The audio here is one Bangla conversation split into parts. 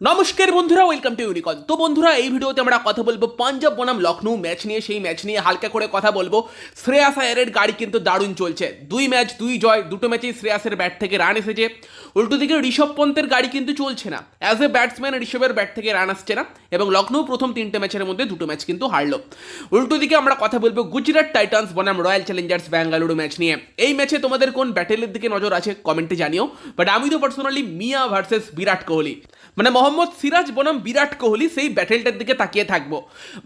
নমস্কার বন্ধুরা ওয়েলকাম টু ইউনিকন তো বন্ধুরা, এই ভিডিওতে আমরা কথা বলব পাঞ্জাব বনাম লখনৌ ম্যাচ নিয়ে, সেই ম্যাচ নিয়ে হালকা করে কথা বলব। শ্রেয়াস আয়ারের গাড়ি কিন্তু দারুণ চলছে। দুই ম্যাচ দুই জয়, দুটো ম্যাচেই শ্রেয়াসের ব্যাট থেকে রান এসেছে। উল্টো দিকে ঋষভ পন্তের গাড়ি কিন্তু চলছে না। অ্যাজ এ ব্যাটসম্যান ঋষভের ব্যাট থেকে রান আসছে না। এবং লখনৌ প্রথম তিনটে ম্যাচের মধ্যে দুটো ম্যাচ কিন্তু হারলো। উল্টো দিকে আমরা কথা বলব গুজরাট টাইটান্স বনাম রয়্যাল চ্যালেঞ্জার্স ব্যাঙ্গালুরু ম্যাচ নিয়ে। এই ম্যাচে তোমাদের কোন ব্যাটেলের দিকে নজর আছে কমেন্টে জানিও। বাট আমি তো পার্সোনালি মিয়া ভার্সেস বিরাট কোহলি। মানে মোহাম্মদ সিরাজ বনাম বিরাট কোহলি সেই ব্যাটেলটার দিকে তাকিয়ে থাকব।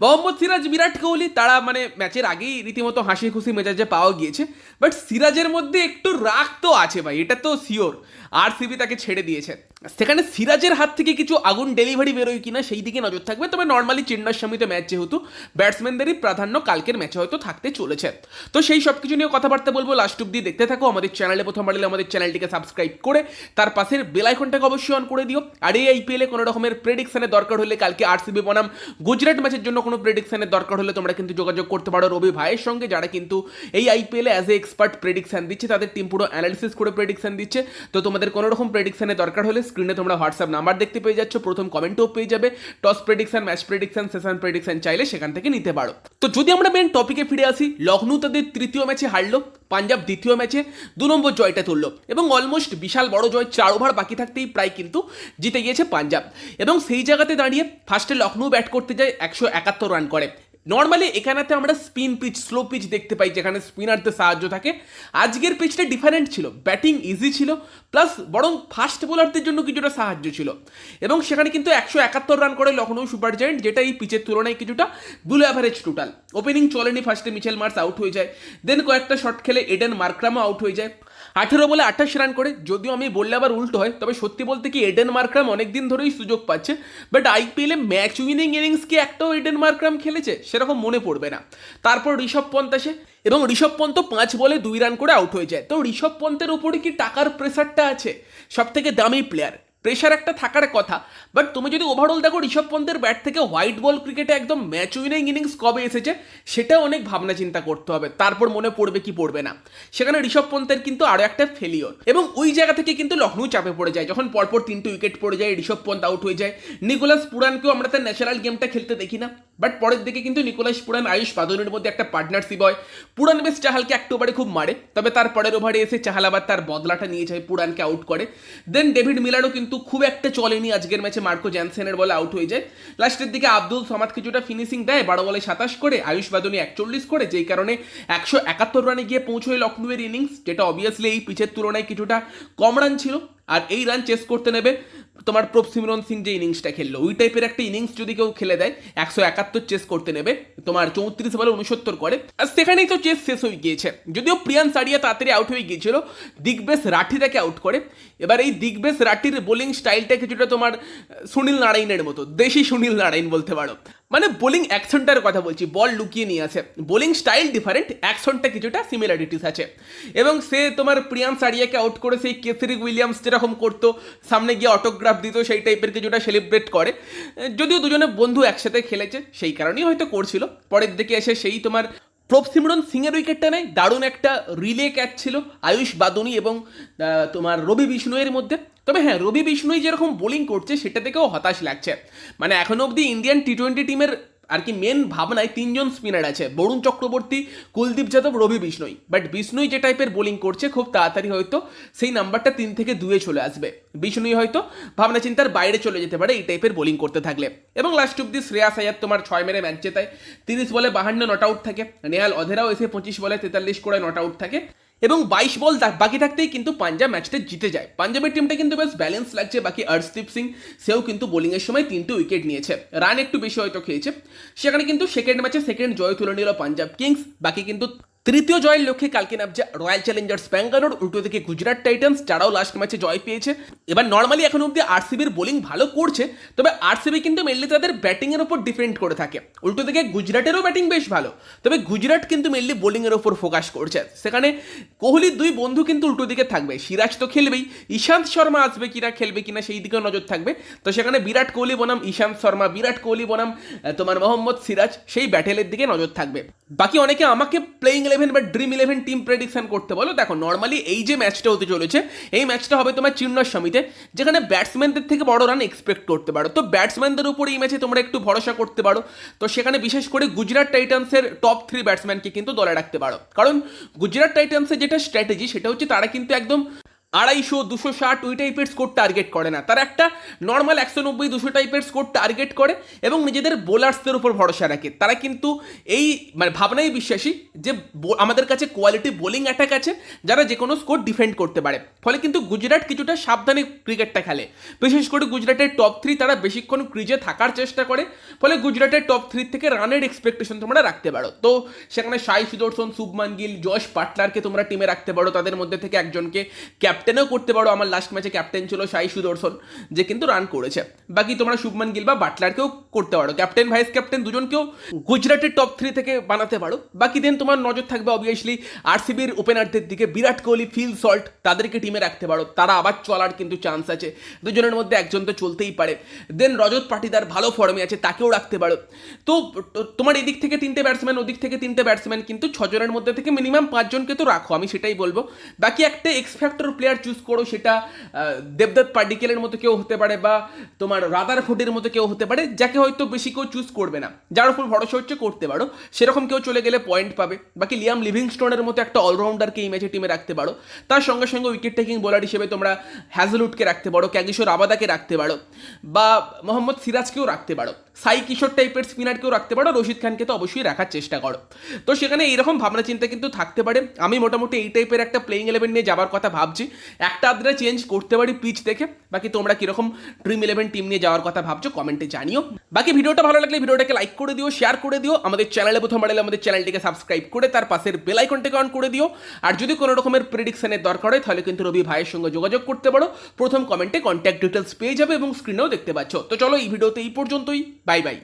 মোহাম্মদ সিরাজ, বিরাট কোহলি, তারা মানে ম্যাচের আগেই রীতিমতো হাসি খুশি মেজাজে পাওয়া গিয়েছে। বাট সিরাজের মধ্যে একটু রাগ তো আছে ভাই, এটা তো শিওর আর সিবি তাকে ছেড়ে দিয়েছে। সেখানে সিরাজের হাত থেকে কিছু আগুন ডেলিভারি বেরোয় কিনা সেই দিকে নজর থাকবে, তবে নর্মালি চেন্নার স্বামীতে ম্যাচ যেহেতু ব্যাটসম্যানদেরই প্রাধান্য কালকের ম্যাচে হয়তো থাকতে চলেছে। তো সেই সব কিছু নিয়ে কথাবার্তা বলব লাস্ট অব্দি দেখতে থাকো, আমাদের চ্যানেলে প্রথম বাড়লে আমাদের চ্যানেলটিকে সাবস্ক্রাইব করে, তার পাশের বেল আইকনটাকে অবশ্যই অন করে দিও। আর এই আইপিএলে কোনো রকমের প্রেডিকশনের দরকার হলে কালকে আরসিবি বনাম। গুজরাট ম্যাচের জন্য কোনো প্রেডিকশনের দরকার হলে তোমরা কিন্তু যোগাযোগ করতে পারো রবি ভাইয়ের সঙ্গে, যারা কিন্তু এই আইপিএলে অ্যাজ এ এক্সপার্ট প্রেডিকশন দিচ্ছে, তাদের টিম পুরো অ্যানালিসিস করে প্রেডিকশন দিচ্ছে। তো তোমাদের কোনো রকম প্রেডিকশনের দরকার হলে স্ক্রিনে তোমরা হোয়াটসঅ্যাপ নাম্বার দেখতে পেয়ে যাচ্ছ। প্রথম কমেন্টও পেয়ে যাবে। Toss prediction match prediction session prediction চাইলে সেখান থেকে নিতে পারো। তো যদি আমরা মেন টপিকে ফিরে আসি লখনৌ তাদের তৃতীয় ম্যাচে হারলো, পাঞ্জাব দ্বিতীয় ম্যাচে দু নম্বর জয়টা তুললো এবং অলমোস্ট বিশাল বড় জয় চার ওভার বাকি থাকতেই প্রায় কিন্তু জিতে গিয়েছে পাঞ্জাব। এবং সেই জায়গাতে দাঁড়িয়ে ফার্স্টে লখনৌ ব্যাট করতে যায় একশো একাত্তর রান করে। নর্মালি এখানেতে আমরা স্পিন পিচ স্লো পিচ দেখতে পাই, যেখানে স্পিনারদের সাহায্য থাকে। আজকের পিচটা ডিফারেন্ট ছিল ব্যাটিং ইজি ছিল প্লাস বরং ফাস্ট বোলারদের জন্য কিছুটা সাহায্য ছিল। এবং সেখানে কিন্তু একশো একাত্তর রান করে লখনৌ সুপার জায়েন্ট যেটা এই পিচের তুলনায় কিছুটা বিলো অ্যাভারেজ টোটাল ওপেনিং চলেনি ফার্স্টে মিচেল মার্স আউট হয়ে যায়। দেন কয়েকটা শট খেলে এডেন মার্ক্রামও আউট হয়ে যায়। আঠেরো বলে আঠাশ রান করে, যদিও আমি বললে আবার উল্টো হয়, তবে সত্যি বলতে কি এডেন মার্ক্রাম অনেকদিন ধরেই সুযোগ পাচ্ছে বাট আইপিএলে ম্যাচ উইনিং ইনিংস কি একটাও এডেন মার্ক্রাম খেলেছে, সেরকম মনে পড়বে না। তারপর ঋষভ পন্ত আসে, এবং ঋষভ পন্ত পাঁচ বলে দুই রান করে আউট হয়ে যায়। তো ঋষভ পন্তের উপরে কি টাকার প্রেসারটা আছে? সব থেকে দামি প্লেয়ার প্রেশার একটা থাকার কথা। বাট তুমি যদি ওভারঅল দেখো ঋষভ পন্তের ব্যাট থেকে হোয়াইট বল ক্রিকেটে একদম ম্যাচ উইনিং ইনিংস কবে এসেছে সেটা অনেক ভাবনা চিন্তা করতে হবে। তারপর মনে পড়বে কি পড়বে না। সেখানে ঋষভ পন্থের কিন্তু আরও একটা ফেলিওর এবং ওই জায়গা থেকে কিন্তু লখনৌ চাপে পড়ে যায়। যখন পরপর তিনটে উইকেট পড়ে যায়, ঋষভ পন্ত আউট হয়ে যায়। নিকোলাস পুরানকেও আমরা তার ন্যাচারাল গেমটা খেলতে দেখি না। বাট পরের দিকে কিন্তু নিকোলাস পুরান, আয়ুষ বাদনের মধ্যে একটা পার্টনারশিপ হয়। পুরান বেশ চাহালকে একটু ওভারে খুব মারে, তবে তার পরের ওভারে এসে চাহাল আবার তার বদলাটা নিয়ে যায়, পুরানকে আউট করে। দেন ডেভিড মিলারও কিন্তু খুব একটা চলেনি আজকের ম্যাচে মার্কো জ্যানসেনের বলে আউট হয়ে যায়। লাস্টের দিকে আব্দুল সামাদ কিছুটা ফিনিশিং দেয়, বারো বলে সাতাশ করে, আয়ুষ বাদনী একচল্লিশ করে, যেই কারণে একশো একাত্তর রানে গিয়ে পৌঁছয় লখনৌয়ের ইনিংস যেটা অবভিয়াসলি এই পিচের তুলনায় কিছুটা কম রান ছিল। আর এই রান চেস করতে নেবে তোমার প্রভ সিমরন সিং যে ইনিংসটা খেললো, ওই টাইপের একটা ইনিংস যদি কেউ খেলে দেয়, একশো একাত্তর চেস করতে নেবে, তোমার চৌত্রিশ বলে উনসত্তর করে। আর সেখানেই তো চেস শেষ হয়ে গিয়েছে। যদিও প্রিয়ান সারিয়া তাড়াতাড়ি আউট হয়ে গিয়েছিল দিগ্বেশ রাঠি তাকে আউট করে। এবার এই দিগ্বেশ রাঠির বোলিং স্টাইলটা কিছুটা তোমার, সুনীল নারায়ণের মতো, দেশি সুনীল নারায়ণ বলতে পারো। মানে বোলিং অ্যাকশনটার কথা বলছি বল লুকিয়ে নিয়ে আছে। বোলিং স্টাইল ডিফারেন্ট অ্যাকশনটা কিছুটা সিমিলারিটিস আছে। এবং সে তোমার প্রিয়াম সারিয়াকে আউট করে সেই কেসরি উইলিয়ামস যেরকম করতো, সামনে গিয়ে অটোগ্রাফ দিত, সেই টাইপের কিছুটা সেলিব্রেট করে। যদিও দুজনে বন্ধু একসাথে খেলেছে, সেই কারণেই হয়তো করছিল। পরের দিকে এসে সেই তোমার প্রভ সিমরন সিংয়ের উইকেটটা নেয় দারুণ একটা রিলে ক্যাচ ছিল আয়ুষ বাদনি এবং তোমার রবি বিষ্ণুয়ের মধ্যে। তবে হ্যাঁ রবি বিষ্ণুই যেরকম বোলিং করছে, সেটা থেকেও হতাশ লাগছে। মানে এখনও অবধি ইন্ডিয়ান টি টোয়েন্টি টিমের আর কি মেন ভাবনায় তিনজন স্পিনার আছে, বরুণ চক্রবর্তী, কুলদীপ যাদব, রবি বিষ্ণুই। বাট বিষ্ণুই যে টাইপের বোলিং করছে, খুব তাড়াতাড়ি হয়তো সেই নাম্বারটা তিন থেকে দুয়ে চলে আসবে। বিষ্ণুই হয়তো ভাবনা চিন্তার বাইরে চলে যেতে পারে এই টাইপের বোলিং করতে থাকলে। এবং লাস্ট অব্দি শ্রেয়াস আয়ার তোমার ছয় মেরে ম্যাচ জেতায় তিরিশ বলে বাহান্ন নট আউট থাকে। নেহাল অধেরাও এসে পঁচিশ বলে তেতাল্লিশ করে নট আউট থাকে। এবং বাইশ বল বাকি থাকতেই কিন্তু পাঞ্জাব ম্যাচটা জিতে যায়। পাঞ্জাবের টিমটা কিন্তু বেশ ব্যালেন্স লাগছে। বাকি অর্শদীপ সিং, সেও কিন্তু বোলিংয়ের সময় তিনটে উইকেট নিয়েছে। রান একটু বেশি হয়তো খেয়েছে। সেখানে কিন্তু সেকেন্ড ম্যাচে সেকেন্ড জয় তুলে নিল পাঞ্জাব কিংস বাকি কিন্তু তৃতীয় জয়ের লক্ষ্যে কালকে নামছে রয়্যাল চ্যালেঞ্জার্স ব্যাঙ্গালোর উল্টো থেকে গুজরাট টাইটান্স যারাও লাস্ট ম্যাচে জয় পেয়েছে। এবার নর্মালি এখন অব্দি আরসিবির বোলিং ভালো করছে, তবে আরসিবি কিন্তু মেনলি তাদের ব্যাটিংয়ের ওপর ডিপেন্ড করে থাকে। উল্টো দিকে গুজরাটেরও ব্যাটিং বেশ ভালো, তবে গুজরাট কিন্তু মেনলি বোলিংয়ের ওপর ফোকাস করছে। সেখানে কোহলির দুই বন্ধু কিন্তু উল্টো দিকে থাকবে, সিরাজ তো খেলবেই, ঈশান্ত শর্মা আসবে কিনা, খেলবে কিনা সেই দিকেও নজর থাকবে। তো সেখানে বিরাট কোহলি, বনাম, ঈশান্ত শর্মা, বিরাট কোহলি, বনাম তোমার মোহাম্মদ সিরাজ, সেই ব্যাটেলের দিকে নজর থাকবে। বাকি অনেকে আমাকে প্লেইং ইলেভেন বা ড্রিম ইলেভেন টিম প্রেডিকশন করতে বলো। দেখো নর্মালি এই যে ম্যাচটা হতে চলেছে, এই ম্যাচটা হবে তোমার চিন্নস্বামীতে। যেখানে ব্যাটসম্যানদের থেকে বড় রান এক্সপেক্ট করতে পারো। তো ব্যাটসম্যানদের উপর এই ম্যাচে তোমরা একটু ভরসা করতে পারো। তো সেখানে বিশেষ করে গুজরাট টাইটান্সের টপ থ্রি ব্যাটসম্যানকে কিন্তু দলে রাখতে পারো। কারণ গুজরাট টাইটান্সের যেটা স্ট্র্যাটেজি সেটা হচ্ছে তারা কিন্তু একদম আড়াইশো, দুশো ষাট ওই টাইপের স্কোর টার্গেট করে না। তারা একটা নর্মাল একশো নব্বই, দুশো টাইপের স্কোর টার্গেট করে এবং নিজেদের বোলার্সদের উপর ভরসা রাখে। তারা কিন্তু এই মানে ভাবনাই বিশ্বাসী যে আমাদের কাছে কোয়ালিটি বোলিং অ্যাটাক আছে, যারা যে কোনো স্কোর ডিফেন্ড করতে পারে। ফলে কিন্তু গুজরাট কিছুটা সাবধানে ক্রিকেটটা খেলে। বিশেষ করে গুজরাটের টপ থ্রি তারা বেশিক্ষণ ক্রিজে থাকার চেষ্টা করে, ফলে গুজরাটের টপ থ্রি থেকে রানের এক্সপেকটেশন তোমরা রাখতে পারো। তো সেখানে সাই সুদর্শন, শুভমান গিল জশ পাটলারকে তোমরা টিমে রাখতে পারো। তাদের মধ্যে থেকে একজনকে ক্যাপ্টেনও করতে পারো। আমার লাস্ট ম্যাচে ক্যাপ্টেন ছিল সাই সুদর্শন, যে কিন্তু রান করেছে। বাকি তোমরা শুভমান গিল বা বাটলারকেও করতে পারো। ক্যাপ্টেন ভাইস ক্যাপ্টেন দুজনকেও গুজরাটের টপ থ্রি থেকে বানাতে পারো। বাকি দিন তোমার নজর থাকবে অবভিয়াসলি আরসিবির ওপেনারদের দিকে। বিরাট কোহলি ফিল সল্ট তাদেরকে টিমে রাখতে পারো। তারা আবার চলার কিন্তু চান্স আছে। দুজনের মধ্যে একজন তো চলতেই পারে। দেন রজত পাটিদার ভালো ফর্মে আছে, তাকেও রাখতে পারো। তো তোমার এদিক থেকে তিনটে ব্যাটসম্যান ওদিক থেকে তিনটে ব্যাটসম্যান কিন্তু ছজনের মধ্যে থেকে মিনিমাম পাঁচজনকে তো রাখো, আমি সেটাই বলব। বাকি একটা এক্স ফ্যাক্টর প্লেয়ার চুজ করো, সেটা দেবদত্ত পার্ডিকেলের মতো কেউ হতে পারে বা তোমার রাদার ফুডের মতো কেউ হতে পারে, যাকে হয়তো বেশি কেউ চুজ করবে না। যার উপর ভরসা হচ্ছে করতে পারো। সেরকম কেউ চলে গেলে পয়েন্ট পাবে। বাকি লিয়াম লিভিংস্টোনের মতো একটা অলরাউন্ডারকে এই ম্যাচে টিমে রাখতে পারো। তার সঙ্গে সঙ্গে উইকেট টেকিং বোলার হিসেবে তোমরা হ্যাজলুটকে রাখতে পারো, ক্যাগিশোর আবাদাকে রাখতে পারো, বা মোহাম্মদ সিরাজকেও রাখতে পারো। সাই কিশোর টাইপের স্পিনারকেও রাখতে পারো রশিদ খানকে তো অবশ্যই রাখার চেষ্টা করো। তো সেখানে এইরকম ভাবনা চিন্তা কিন্তু থাকতে পারে। আমি মোটামুটি এই টাইপের একটা প্লেইং ইলেভেন নিয়ে যাওয়ার কথা ভাবছি। একটা আধটা চেঞ্জ করতে পারি পিচ দেখে। বাকি তোমরা কীরকম ড্রিম ইলেভেন টিম নিয়ে যাওয়ার কথা ভাবছ কমেন্টে জানিও। বাকি ভিডিওটা ভালো লাগলে ভিডিওটাকে লাইক করে দিও শেয়ার করে দিও। আমাদের চ্যানেলে প্রথম বাড়লে আমাদের চ্যানেলটিকে সাবস্ক্রাইব করে, তার পাশের বেল আইকনটাকে অন করে দিও। আর যদি কোনো রকমের প্রেডিকশনের দরকার হয়, তাহলে কিন্তু রবি ভাইয়ের সঙ্গে যোগাযোগ করতে পারো। প্রথম কমেন্টে কন্ট্যাক্ট ডিটেলস পেয়ে যাবে এবং স্ক্রিনেও দেখতে পাচ্ছ। তো চলো এই ভিডিওতে এই পর্যন্তই। Bye bye.